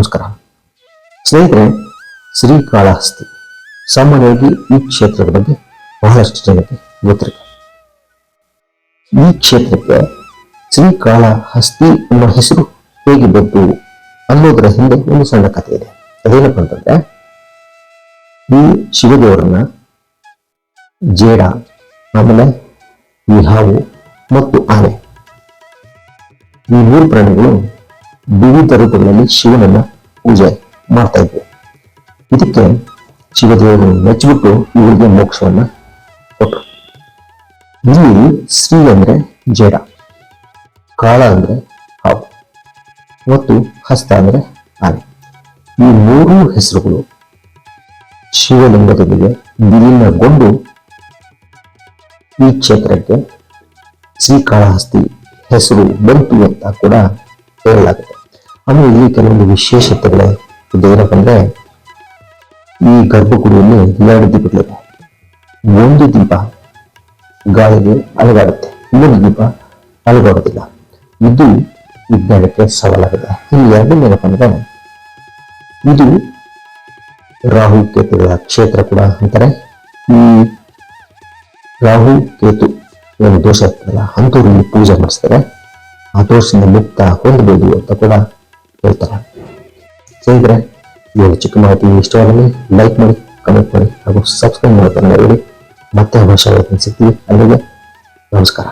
ನಮಸ್ಕಾರ. ಸ್ನೇಹಿತರೆ, ಶ್ರೀಕಾಳಹಸ್ತಿ, ಸಾಮಾನ್ಯವಾಗಿ ಈ ಕ್ಷೇತ್ರದ ಬಗ್ಗೆ ಬಹಳಷ್ಟು ಜನಕ್ಕೆ ಗೊತ್ತಿರುತ್ತೆ. ಈ ಕ್ಷೇತ್ರಕ್ಕೆ ಶ್ರೀಕಾಳಹಸ್ತಿ ಎಂಬ ಹೆಸರು ಹೇಗೆ ಬಂತು ಅನ್ನೋದರ ಹಿಂದೆ ಒಂದು ಸಣ್ಣ ಕಥೆ ಇದೆ. ಅದೇನಪ್ಪ ಅಂತಂದ್ರೆ ಈ ಶಿವದೇವರನ್ನ ಜೇಡ, ಆಮೇಲೆ ಈ ಹಾವು ಮತ್ತು ಆನೆ ಈ ಮೂರು ಪ್ರಾಣಿಗಳು ವಿವಿಧ ರೂಪಗಳಲ್ಲಿ ಶಿವನನ್ನ ಪೂಜೆ ಮಾಡ್ತಾ ಇದ್ರು ಇದಕ್ಕೆ ಶಿವದೇವರು ಮೆಚ್ಚಿಬಿಟ್ಟು ಇವರಿಗೆ ಮೋಕ್ಷವನ್ನ ಕೊಟ್ಟರು ಇಲ್ಲಿ ಶ್ರೀ ಅಂದ್ರೆ ಜಡ, ಕಾಳ ಅಂದ್ರೆ ಹಾವು ಮತ್ತು ಹಸ್ತ ಅಂದ್ರೆ ಆನೆ. ಈ ಮೂರು ಹೆಸರುಗಳು ಶಿವಲಿಂಗದೊಂದಿಗೆ ವಿಲೀನಗೊಂಡು ಈ ಕ್ಷೇತ್ರಕ್ಕೆ ಶ್ರೀಕಾಳಹಸ್ತಿ ಹೆಸರು ಬಂತು ಅಂತ ಕೂಡ ಹೇಳಲಾಗುತ್ತೆ. ಆಮೇಲೆ ಇಲ್ಲಿ ಕೆಲವೊಂದು ವಿಶೇಷತೆಗಳೇ ಏನಪ್ಪ ಅಂದ್ರೆ ಈ ಗರ್ಭಗುಡಿಯಲ್ಲಿ ಎರಡು ದೀಪಗಳಿವೆ. ಒಂದು ದೀಪ ಗಾಳಿಗೆ ಅಲುಗಾಡುತ್ತೆ. ಇನ್ನೊಂದು ದೀಪ ಅಲುಗಾಡುತ್ತಿಲ್ಲ ಇದು ವಿಜ್ಞಾನಕ್ಕೆ ಸವಾಲಾಗಿದೆ. ಇಲ್ಲಿ ಎರಡನೇ ಏನಪ್ಪ ಅಂದ್ರೆ ಇದು ರಾಹು ಕೇತುಗಳ ಕ್ಷೇತ್ರ ಕೂಡ ಅಂತಾರೆ. ಈ ರಾಹು ಕೇತು ಏನು ದೋಷ ಇರ್ತದಲ್ಲ, ಅಂಥವ್ರು ಪೂಜೆ ಮಾಡಿಸ್ತಾರೆ. ಆ ದೋಷದಿಂದ ಮುಕ್ತ ಹೊಂದಬಹುದು ಅಂತ ಕೂಡ ಹೇಳ್ತಾರೆ. ಸ್ನೇಹಿತರೆ ಈ ಒಂದು ಚಿಕ್ಕ ಮಾಹಿತಿ ಇಷ್ಟವಾದಲ್ಲಿ ಲೈಕ್ ಮಾಡಿ ಕಮೆಂಟ್ ಮಾಡಿ ಹಾಗೂ ಸಬ್ಸ್ಕ್ರೈಬ್ ಮಾಡ್ತಾರೆ ಮತ್ತೆ ಅವಶ್ಯ ಸಿಗ್ತೀವಿ. ಅಲ್ಲಿಗೆ ನಮಸ್ಕಾರ.